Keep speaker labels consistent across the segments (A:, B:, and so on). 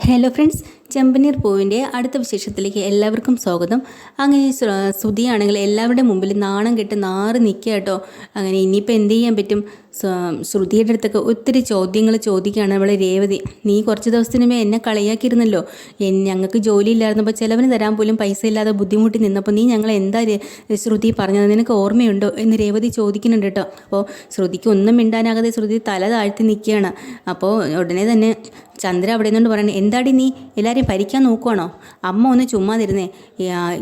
A: Hello friends ചെമ്പനീർ പൂവിന്റെ അടുത്ത വിശേഷത്തിലേക്ക് എല്ലാവർക്കും സ്വാഗതം. അങ്ങനെ ശ്ര- ശ്രുതിയാണെങ്കിൽ എല്ലാവരുടെ മുമ്പിൽ നാണം കെട്ട് നാറി നിൽക്കുക കേട്ടോ. അങ്ങനെ ഇനിയിപ്പോൾ എന്ത് ചെയ്യാൻ പറ്റും? ശ്രുതിയുടെ അടുത്തൊക്കെ ഒത്തിരി ചോദ്യങ്ങൾ ചോദിക്കുകയാണ് നമ്മളെ രേവതി. നീ കുറച്ച് ദിവസത്തിന് മുമ്പേ എന്നെ കളിയാക്കിയിരുന്നല്ലോ. ഞങ്ങൾക്ക് ജോലി ഇല്ലായിരുന്നപ്പോൾ ചിലവിന് തരാൻ പോലും പൈസ ഇല്ലാതെ ബുദ്ധിമുട്ടി നിന്നപ്പോൾ നീ ഞങ്ങൾ എന്താ ശ്രുതി പറഞ്ഞത്? നിനക്ക് ഓർമ്മയുണ്ടോ? എന്ന് രേവതി ചോദിക്കുന്നുണ്ട് കേട്ടോ. അപ്പോൾ ശ്രുതിക്ക് ഒന്നും മിണ്ടാനാകാതെ ശ്രുതി തല താഴ്ത്തി നിൽക്കുകയാണ്. അപ്പോൾ ഉടനെ തന്നെ ചന്ദ്ര അവിടെ നിന്നുകൊണ്ട് പറയണേ എന്താടി നീ? എല്ലാവരെയും ഭരിക്കാൻ നോക്കുവാണോ? അമ്മ ഒന്ന് ചുമ്മാതിരുന്നേ തിരുന്നേ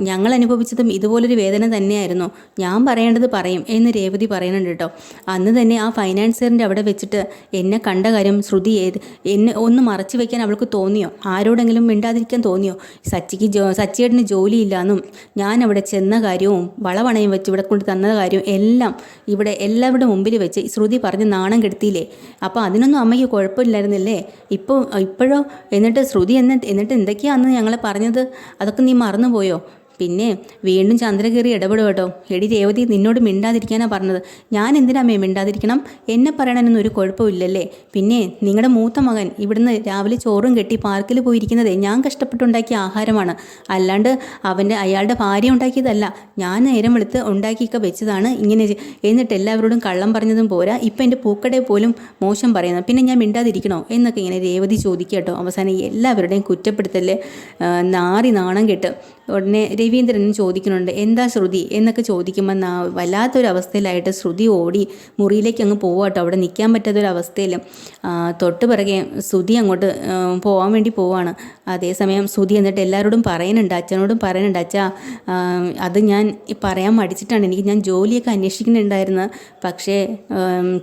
A: ഞങ്ങൾ അനുഭവിച്ചതും ഇതുപോലൊരു വേദന തന്നെയായിരുന്നു. ഞാൻ പറയേണ്ടത് പറയും എന്ന് രേവതി പറയുന്നുണ്ട് കേട്ടോ. അന്ന് തന്നെ ആ ഫൈനാൻസറിന്റെ അവിടെ വെച്ചിട്ട് എന്നെ കണ്ട കാര്യം ശ്രുതി ഏത് എന്നെ ഒന്ന് മറച്ചു വെക്കാൻ അവൾക്ക് തോന്നിയോ? ആരോടെങ്കിലും മിണ്ടാതിരിക്കാൻ തോന്നിയോ? സച്ചിക്ക് ജോ സച്ചിയേട്ടന് ജോലിയില്ലാന്നും ഞാൻ അവിടെ ചെന്ന കാര്യവും വളവണയും വെച്ച് ഇവിടെ കൊണ്ട് തന്ന കാര്യവും എല്ലാം ഇവിടെ എല്ലാവരുടെ മുമ്പിൽ വെച്ച് ശ്രുതി പറഞ്ഞ് നാണം കെടുത്തിയില്ലേ? അപ്പോൾ അതിനൊന്നും അമ്മയ്ക്ക് കുഴപ്പമില്ലായിരുന്നില്ലേ? ഇപ്പോൾ ഇപ്പോഴോ? എന്നിട്ട് ശ്രുതി എന്ന് എന്നിട്ട് എന്തൊക്കെയാ അന്ന് ഞങ്ങൾ പറഞ്ഞത്? അതൊക്കെ നീ മറന്നുപോയോ? പിന്നെ വീണ്ടും ചന്ദ്രകേറി ഇടപെടും കേട്ടോ. എടി രേവതി നിന്നോട് മിണ്ടാതിരിക്കാനാണ് പറഞ്ഞത്. ഞാൻ എന്തിനാമേ മിണ്ടാതിരിക്കണം? എന്നെ പറയണമെന്നൊന്നും ഒരു കുഴപ്പമില്ലല്ലേ? പിന്നെ നിങ്ങളുടെ മൂത്ത മകൻ ഇവിടുന്ന് രാവിലെ ചോറും കെട്ടി പാർക്കിൽ പോയിരിക്കുന്നതേ ഞാൻ കഷ്ടപ്പെട്ടുണ്ടാക്കിയ ആഹാരമാണ്. അല്ലാണ്ട് അവന്റെ അയാളുടെ ഭാര്യ ഉണ്ടാക്കിയതല്ല. ഞാൻ നേരം വെളുത്ത് ഉണ്ടാക്കിയൊക്കെ വെച്ചതാണ് ഇങ്ങനെ എന്നിട്ട് എല്ലാവരോടും കള്ളം പറഞ്ഞതും പോരാ. ഇപ്പം എന്റെ പൂക്കടയെ പോലും മോശം പറയുന്നത് പിന്നെ ഞാൻ മിണ്ടാതിരിക്കണോ? എന്നൊക്കെ ഇങ്ങനെ രേവതി ചോദിക്കുക കേട്ടോ. അവസാനം എല്ലാവരുടെയും കുറ്റപ്പെടുത്തല്ലേ നാറി നാണം കെട്ട് ഉടനെ രവീന്ദ്രനും ചോദിക്കുന്നുണ്ട് എന്താ ശ്രുതി? എന്നൊക്കെ ചോദിക്കുമ്പോൾ നാ വല്ലാത്തൊരു അവസ്ഥയിലായിട്ട് ശ്രുതി ഓടി മുറിയിലേക്ക് അങ്ങ് പോവാട്ടോ അവിടെ നിൽക്കാൻ പറ്റാത്തൊരവസ്ഥയിൽ തൊട്ട് പിറകെ ശ്രുതി അങ്ങോട്ട് പോകാൻ വേണ്ടി പോവാണ്. അതേസമയം ശ്രുതി എന്നിട്ട് എല്ലാവരോടും പറയുന്നുണ്ട് അച്ഛനോടും പറയുന്നുണ്ട് അച്ഛാ അത് ഞാൻ പറയാൻ മടിച്ചിട്ടാണ്. എനിക്ക് ഞാൻ ജോലിയൊക്കെ അന്വേഷിക്കുന്നുണ്ടായിരുന്നു. പക്ഷേ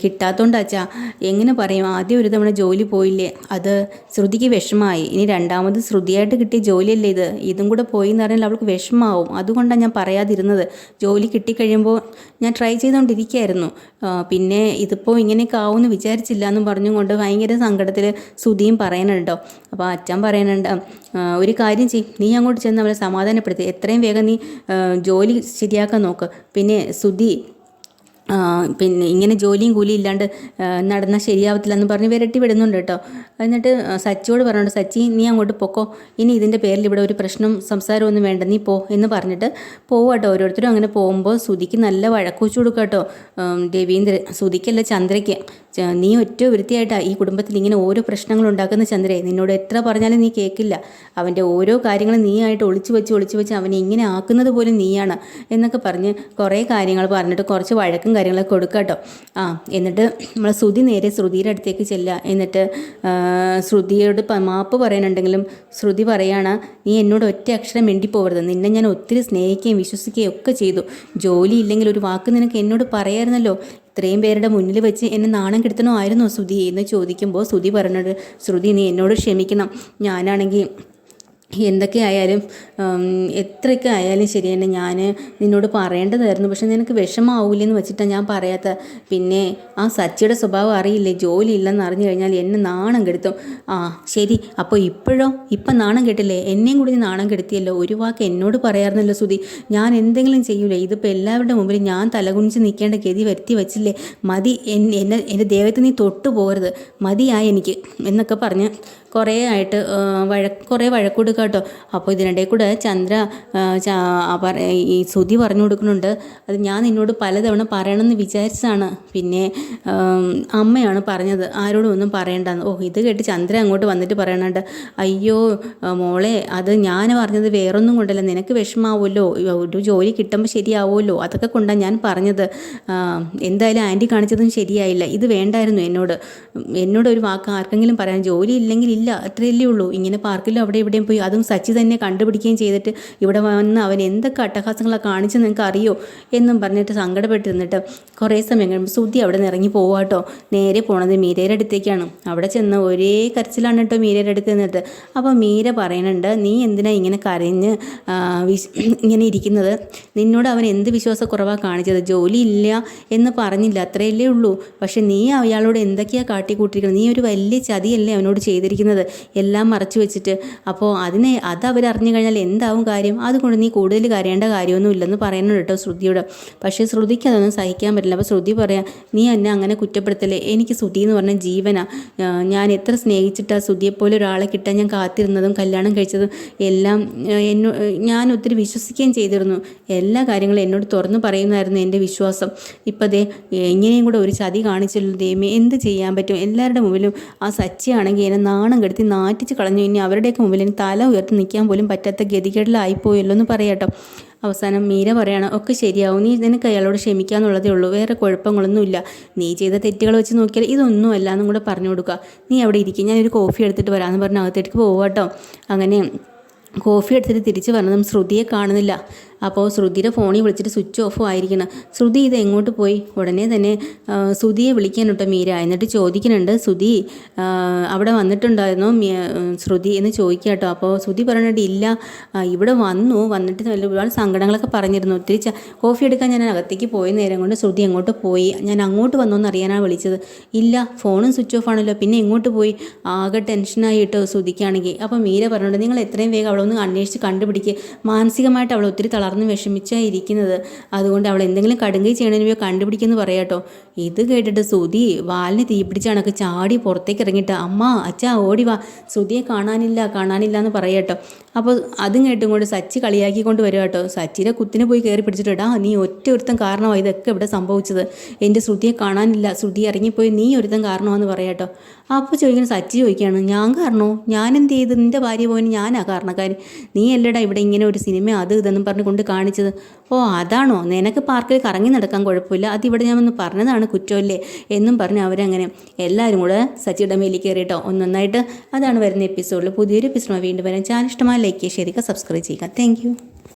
A: കിട്ടാത്തതുകൊണ്ട് അച്ഛാ എങ്ങനെ പറയും? ആദ്യം ഒരു തവണ ജോലി പോയില്ലേ? അത് ശ്രുതിക്ക് വിഷമമായി. ഇനി രണ്ടാമത് ശ്രുതിയായിട്ട് കിട്ടിയ ജോലിയല്ലേ ഇത്? ഇതും കൂടെ പോയി എന്ന് പറഞ്ഞാൽ അവൾക്ക് വിഷമാവും. അതുകൊണ്ടാണ് ഞാൻ പറയാതിരുന്നത്. ജോലി കിട്ടിക്കഴിയുമ്പോൾ ഞാൻ ട്രൈ ചെയ്തുകൊണ്ടിരിക്കുകയായിരുന്നു പിന്നെ ഇതിപ്പോൾ ഇങ്ങനെയൊക്കെ ആവുമെന്ന് വിചാരിച്ചില്ല എന്നും പറഞ്ഞുകൊണ്ട് ഭയങ്കര സങ്കടത്തിൽ ശ്രുതിയും പറയാനുണ്ടോ? അപ്പോൾ അച്ഛൻ പറയുന്നുണ്ട് ഒരു കാര്യം ചെയ്യും. നീ അങ്ങോട്ട് ചെന്ന് അവരെ സമാധാനപ്പെടുത്തി. എത്രയും വേഗം നീ ജോലി ശരിയാക്കാൻ നോക്ക്. പിന്നെ ആ, പിന്നെ ഇങ്ങനെ ജോലിയും കൂലിയും ഇല്ലാണ്ട് നടന്നാൽ ശരിയാവത്തില്ല എന്ന് പറഞ്ഞ് വിരട്ടി വിടുന്നുണ്ട് കേട്ടോ. എന്നിട്ട് സച്ചിയോട് പറഞ്ഞു സച്ചി നീ അങ്ങോട്ട് പൊക്കോ. ഇനി ഇതിന്റെ പേരിൽ ഇവിടെ ഒരു പ്രശ്നം സംസാരമൊന്നും വേണ്ട നീ പോ എന്ന് പറഞ്ഞിട്ട് പോവാട്ടോ ഓരോരുത്തരും അങ്ങനെ പോകുമ്പോൾ സുതിക്ക് നല്ല വഴക്കുവെച്ച് കൊടുക്കുക കേട്ടോ. രവീന്ദ്രൻ സുതിക്കല്ല ചന്ദ്രയ്ക്ക്. നീ ഒറ്റ വൃത്തിയായിട്ടാണ് ഈ കുടുംബത്തിൽ ഇങ്ങനെ ഓരോ പ്രശ്നങ്ങൾ ഉണ്ടാക്കുന്ന ചന്ദ്രയെ നിന്നോട് എത്ര പറഞ്ഞാലും നീ കേൾക്കില്ല അവന്റെ ഓരോ കാര്യങ്ങളും നീയായിട്ട് ഒളിച്ചു വെച്ച് ഒളിച്ചു വെച്ച് അവനെ ഇങ്ങനെ ആക്കുന്നത് പോലും നീയാണ് എന്നൊക്കെ പറഞ്ഞ് കുറേ കാര്യങ്ങൾ പറഞ്ഞിട്ട് കുറച്ച് വഴക്കും കാര്യങ്ങളൊക്കെ കൊടുക്കുക കേട്ടോ ആ എന്നിട്ട് നമ്മൾ ശ്രുതി നേരെ ശ്രുതിയുടെ അടുത്തേക്ക് ചെല്ലുക. എന്നിട്ട് ശ്രുതിയോട് മാപ്പ് പറയാനുണ്ടെങ്കിലും ശ്രുതി പറയാണ് നീ എന്നോട് ഒറ്റ അക്ഷരം മിണ്ടിപ്പോകരുത് നിന്നെ ഞാൻ ഒത്തിരി സ്നേഹിക്കുകയും വിശ്വസിക്കുകയും ഒക്കെ ചെയ്തു. ജോലി ഇല്ലെങ്കിൽ ഒരു വാക്ക് നിനക്ക് എന്നോട് പറയായിരുന്നല്ലോ. ഇത്രയും പേരുടെ മുന്നിൽ വെച്ച് എന്നെ നാണം കെടുത്തണമായിരുന്നോ ശ്രുതി എന്ന് ചോദിക്കുമ്പോൾ ശ്രുതി പറഞ്ഞത് ശ്രുതി നീ എന്നോട് ക്ഷമിക്കണം. ഞാനാണെങ്കിൽ എന്തൊക്കെ ആയാലും ഉം, എത്രയൊക്കെ ആയാലും ശരി ഞാൻ നിന്നോട് പറയേണ്ടതായിരുന്നു. പക്ഷെ നിനക്ക് വിഷമാവില്ലെന്ന് വെച്ചിട്ടാണ് ഞാൻ പറയാത്ത. പിന്നെ ആ സച്ചിയുടെ സ്വഭാവം അറിയില്ലേ? ജോലി ഇല്ലെന്ന് അറിഞ്ഞു കഴിഞ്ഞാൽ എന്നെ നാണം കെടുത്തും. ആ ശരി. അപ്പോൾ ഇപ്പോഴോ? ഇപ്പം നാണം കെട്ടില്ലേ? എന്നെയും കൂടി നാണം കെടുത്തിയല്ലോ. ഒരു വാക്ക് എന്നോട് പറയാറുന്നല്ലോ സുധി. ഞാൻ എന്തെങ്കിലും ചെയ്യൂലേ? ഇതിപ്പോൾ എല്ലാവരുടെ മുമ്പിൽ ഞാൻ തലകുനിച്ച് നിൽക്കേണ്ട ഗതി വരുത്തി വെച്ചില്ലേ? മതി എന്നെ എന്റെ ദൈവത്തെ നീ തൊട്ടു പോകരുത് മതിയായി എനിക്ക് എന്നൊക്കെ പറഞ്ഞ് കുറേ ആയിട്ട് വഴക്ക് കുറേ വഴക്ക് കേട്ടോ. അപ്പോൾ ഇതിനിടയിൽ കൂടെ ചന്ദ്ര ഈ ശ്രുതി പറഞ്ഞു കൊടുക്കുന്നുണ്ട്. അത് ഞാൻ നിന്നോട് പലതവണ പറയണമെന്ന് വിചാരിച്ചതാണ്. പിന്നെ അമ്മയാണ് പറഞ്ഞത്. ആരോടും ഒന്നും പറയണ്ടെന്ന്. ഓ ഇത് കേട്ട് ചന്ദ്ര അങ്ങോട്ട് വന്നിട്ട് പറയണുണ്ട്. അയ്യോ മോളെ അത് ഞാൻ പറഞ്ഞത് വേറൊന്നും കൊണ്ടല്ല. നിനക്ക് വിഷമാവുമല്ലോ. ഒരു ജോലി കിട്ടുമ്പോൾ ശരിയാവുമല്ലോ. അതൊക്കെ കൊണ്ടാണ് ഞാൻ പറഞ്ഞത്. എന്തായാലും ആന്റി കാണിച്ചതും ശരിയായില്ല. ഇത് വേണ്ടായിരുന്നു എന്നോട്. എന്നോട് ഒരു വാക്ക് ആർക്കെങ്കിലും പറയാൻ ജോലി ഇല്ലെങ്കിൽ ഇല്ല അത്രയല്ലേ ഉള്ളൂ. ഇങ്ങനെ പാർക്കിലും അവിടെ ഇവിടെയും പോയി അതും സച്ചി തന്നെ കണ്ടുപിടിക്കുകയും ചെയ്തിട്ട് ഇവിടെ വന്ന് അവൻ എന്തൊക്കെ അട്ടഹാസങ്ങളാണ് കാണിച്ച് നിങ്ങൾക്ക് അറിയോ എന്നും പറഞ്ഞിട്ട് സങ്കടപ്പെട്ടിരുന്നിട്ട് കുറേ സമയം കഴിയുമ്പോൾ സുധി അവിടെ നിന്ന് ഇറങ്ങി പോവാട്ടോ നേരെ പോണത് മീരയുടെ അടുത്തേക്കാണ്. അവിടെ ചെന്ന് ഒരേ കരച്ചിലാണ് കേട്ടോ മീരയുടെ അടുത്ത് നിന്നിട്ട് അപ്പോൾ മീര പറയുന്നുണ്ട് നീ എന്തിനാ ഇങ്ങനെ കരഞ്ഞ് ഇങ്ങനെ ഇരിക്കുന്നത്? നിന്നോട് അവൻ എന്ത് വിശ്വാസക്കുറവാണ് കാണിച്ചത്? ഇല്ല എന്ന് പറഞ്ഞില്ല അത്രയല്ലേ ഉള്ളൂ. പക്ഷെ നീ അയാളോട് എന്തൊക്കെയാണ് കാട്ടിക്കൂട്ടിരിക്കുന്നത് നീ ഒരു വലിയ ചതിയല്ലേ അവനോട് ചെയ്തിരിക്കുന്നത്? ചെയ്യുന്നത് എല്ലാം മറച്ചു വെച്ചിട്ട്. അപ്പോൾ അതിനെ അത് അവരറിഞ്ഞു കഴിഞ്ഞാൽ എന്താവും കാര്യം? അതുകൊണ്ട് നീ കൂടുതൽ കരയേണ്ട കാര്യമൊന്നും ഇല്ലെന്ന് പറയുന്നുണ്ട് കേട്ടോ ശ്രുതിയോട്. പക്ഷേ ശ്രുതിക്ക് അതൊന്നും സഹിക്കാൻ പറ്റില്ല. അപ്പോൾ ശ്രുതി പറയാം നീ എന്നെ അങ്ങനെ കുറ്റപ്പെടുത്തല്ലേ? എനിക്ക് ശ്രുതി എന്ന് പറഞ്ഞ ജീവനാ. ഞാൻ എത്ര സ്നേഹിച്ചിട്ടാ ശ്രുതിയെപ്പോലെ ഒരാളെ കിട്ടാൻ ഞാൻ കാത്തിരുന്നതും കല്യാണം കഴിച്ചതും എല്ലാം എന്നോ ഞാൻ ഒത്തിരി വിശ്വസിക്കുകയും ചെയ്തിരുന്നു. എല്ലാ കാര്യങ്ങളും എന്നോട് തുറന്നു പറയുന്നതായിരുന്നു എന്റെ വിശ്വാസം. ഇപ്പം ദേ ഇങ്ങനെയും കൂടെ ഒരു ചതി കാണിച്ചല്ലോ ദൈവമേ. എന്ത് ചെയ്യാൻ പറ്റും? എല്ലാവരുടെ മുമ്പിലും ആ സച്ചിയാണെങ്കിൽ എന്നെ നാണം കെടുത്തി നാറ്റിച്ച് കളഞ്ഞു. ഇനി അവരുടെയൊക്കെ മുമ്പിൽ ഇനി തല ഉയർത്തി നിൽക്കാൻ പോലും പറ്റാത്ത ഗതികേടിലായിപ്പോയല്ലോ എന്ന് പറയാട്ടോ. അവസാനം മീര പറയണം ഒക്കെ ശരിയാവും. നീ നിനക്ക് അയാളോട് ക്ഷമിക്കാന്നുള്ളതേ ഉള്ളൂ. വേറെ കുഴപ്പങ്ങളൊന്നുമില്ല. നീ ചെയ്ത തെറ്റുകൾ വെച്ച് നോക്കിയാൽ ഇതൊന്നുമല്ല എന്നും കൂടെ പറഞ്ഞു കൊടുക്കുക. നീ അവിടെ ഇരിക്കും. ഞാനൊരു കോഫി എടുത്തിട്ട് വരാമെന്ന് പറഞ്ഞ് അകത്തേക്ക് പോവാട്ടോ അങ്ങനെ കോഫി എടുത്തിട്ട് തിരിച്ചു വന്നതും ശ്രുതിയെ കാണുന്നില്ല. അപ്പോൾ ശ്രുതിയുടെ ഫോണിൽ വിളിച്ചിട്ട് സ്വിച്ച് ഓഫ് ആയിരിക്കണം. ശ്രുതി ഇത് എങ്ങോട്ട് പോയി? ഉടനെ തന്നെ ശ്രുതിയെ വിളിക്കാൻ കേട്ടോ മീര. എന്നിട്ട് ചോദിക്കുന്നുണ്ട് ശ്രുതി അവിടെ വന്നിട്ടുണ്ടായിരുന്നോ? ശ്രുതി എന്ന് ചോദിക്കുക കേട്ടോ. അപ്പോൾ ശ്രുതി പറഞ്ഞിട്ട് ഇല്ല ഇവിടെ വന്നു. വന്നിട്ട് ഒരുപാട് സങ്കടങ്ങളൊക്കെ പറഞ്ഞിരുന്നു. ഒത്തിരി കോഫി എടുക്കാൻ ഞാൻ അകത്തേക്ക് പോയ നേരം കൊണ്ട് ശ്രുതി എങ്ങോട്ട് പോയി? ഞാൻ അങ്ങോട്ട് വന്നോന്ന് അറിയാനാണ് വിളിച്ചത്. ഇല്ല ഫോണും സ്വിച്ച് ഓഫ് ആണല്ലോ. പിന്നെ എങ്ങോട്ട് പോയി? ആകെ ടെൻഷനായി കേട്ടോ ശ്രുതിക്കാണെങ്കിൽ. അപ്പോൾ മീര പറഞ്ഞിട്ടുണ്ട് നിങ്ങൾ എത്രയും വേഗം അവളൊന്ന് അന്വേഷിച്ച് കണ്ടുപിടിക്കുക മാനസികമായിട്ട് അവൾ ഒത്തിരി തളർന്ന് വിഷമിച്ചാണ് ഇരിക്കുന്നത്. അതുകൊണ്ട് അവൾ എന്തെങ്കിലും കടുങ്കൈ ചെയ്യണമെങ്കിൽ കണ്ടുപിടിക്കുമെന്ന് പറയാട്ടോ. ഇത് കേട്ടിട്ട് സുധി വാലിന് തീ കണക്ക് ചാടി പുറത്തേക്ക് ഇറങ്ങിയിട്ട് അമ്മ അച്ഛാ ഓടി വാ. ശ്രുതിയെ കാണാനില്ല കാണാനില്ല എന്ന് പറയട്ടോ അപ്പോൾ അതും കേട്ടും കൊണ്ട് സച്ചി കളിയാക്കിക്കൊണ്ട് വരിക കേട്ടോ. സച്ചിയുടെ കുത്തിനെ പോയി കയറി പിടിച്ചിട്ട് എടാ നീ ഒറ്റ ഒരുത്തം കാരണമാണ് ഇതൊക്കെ ഇവിടെ സംഭവിച്ചത്. എന്റെ ശ്രുതിയെ കാണാനില്ല. ശ്രുതി ഇറങ്ങിപ്പോയി നീ ഒരുത്തം കാരണമാണെന്ന് പറയാട്ടോ അപ്പോൾ ചോദിക്കുന്ന സച്ചി ചോദിക്കുകയാണ് ഞാൻ കാരണോ? ഞാൻ എന്ത് ചെയ്ത്? നിന്റെ ഭാര്യ പോയിന് ഞാനാ കാരണക്കാരൻ നീ അല്ലടാ ഇവിടെ ഇങ്ങനെ ഒരു സിനിമ അത് ഇതെന്നും പറഞ്ഞ് കൊണ്ട് കാണിച്ചത്. ഓ അതാണോ? നിനക്ക് പാർക്കിൽ കറങ്ങി നടക്കാൻ കുഴപ്പമില്ല. അതിവിടെ ഞാൻ ഒന്ന് പറഞ്ഞതാണ് കുറ്റമല്ലേ എന്നും പറഞ്ഞ് അവരങ്ങനെ എല്ലാവരും കൂടെ സച്ചിയുടെ മേലിൽ കയറിയിട്ടോ. ഒന്നൊന്നായിട്ട് അതാണ് വരുന്ന എപ്പിസോഡിൽ പുതിയൊരു എപ്പിസോഡ് വീണ്ടും വരാൻ ചാനൽ ഇഷ്ടമായ ലൈക്ക് ചെയ്യുക ശരിക്കും സബ്സ്ക്രൈബ് ചെയ്യുക. താങ്ക്